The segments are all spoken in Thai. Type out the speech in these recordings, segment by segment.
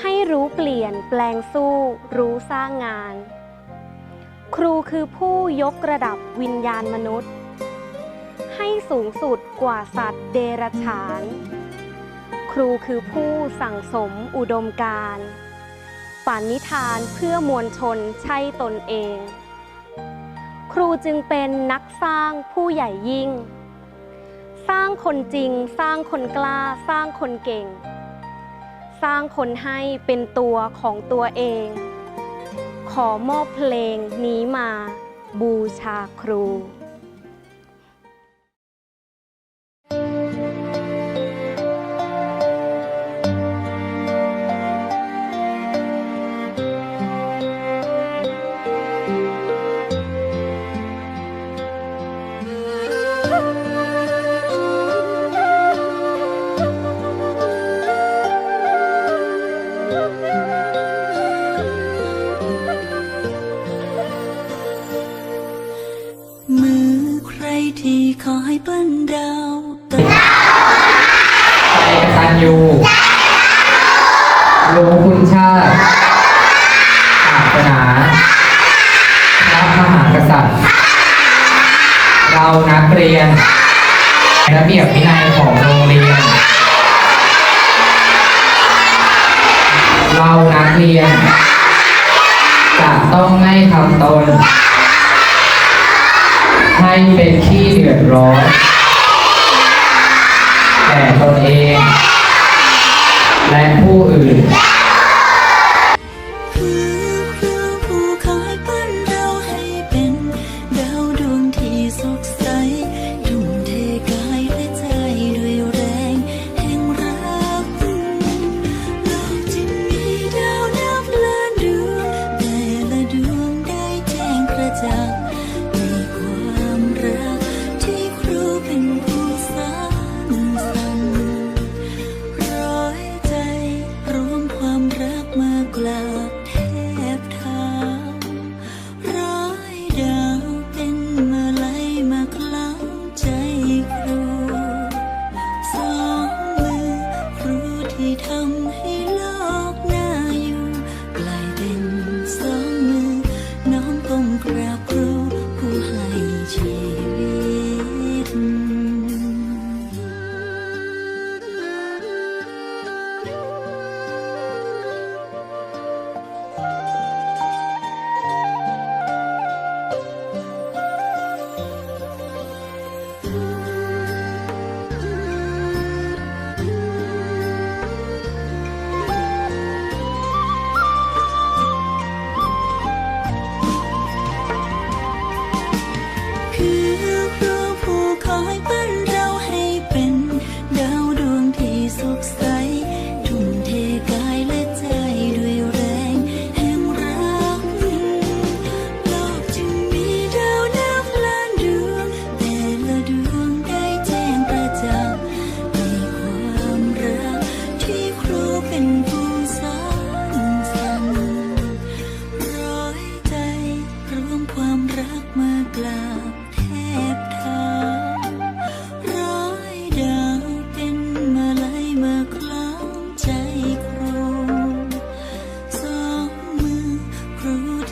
ให้รู้เปลี่ยนแปลงสู้ รู้สร้างงาน ครูคือผู้ยกระดับวิญญาณมนุษย์ ให้สูงสุดกว่าสัตว์เดรัจฉาน ครูคือผู้สั่งสมอุดมการฝันนิทานเพื่อมวลชนใช่ตนเอง ครูจึงเป็นนักสร้างผู้ใหญ่ยิ่ง สร้างคนจริง สร้างคนกล้า สร้างคนเก่ง สร้างคนให้เป็นตัวของตัวเอง ขอมอบเพลงนี้มาบูชาครู ที่คอยเปิ้นดาวตกใจกตัญญูรู้คุณชาติศาสนาพระมหากษัตริย์ เรานักเรียน ระเบียบวินัยของโรงเรียน เรานักเรียนจะต้องไม่ทำตน ให้เป็นที่เดือดร้อนแก่ตนเอง และผู้อื่น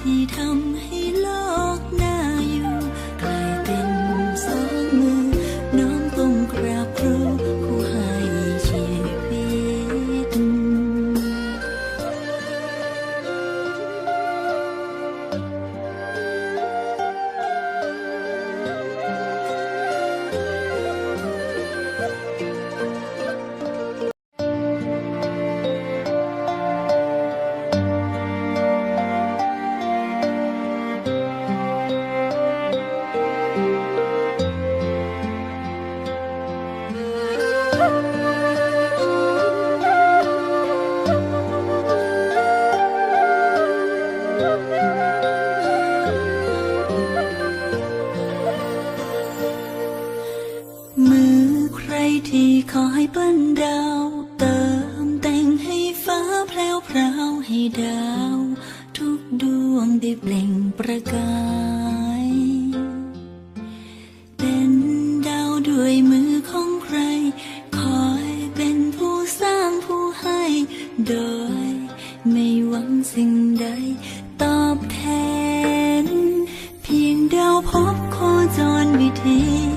你偷 มือใครที่คอยปั้นดาว เติมแต่งให้ฟ้าแพรวพราวให้ดาว สิ่งใดตอบแทน เพียงเดาพบโคจรวิธี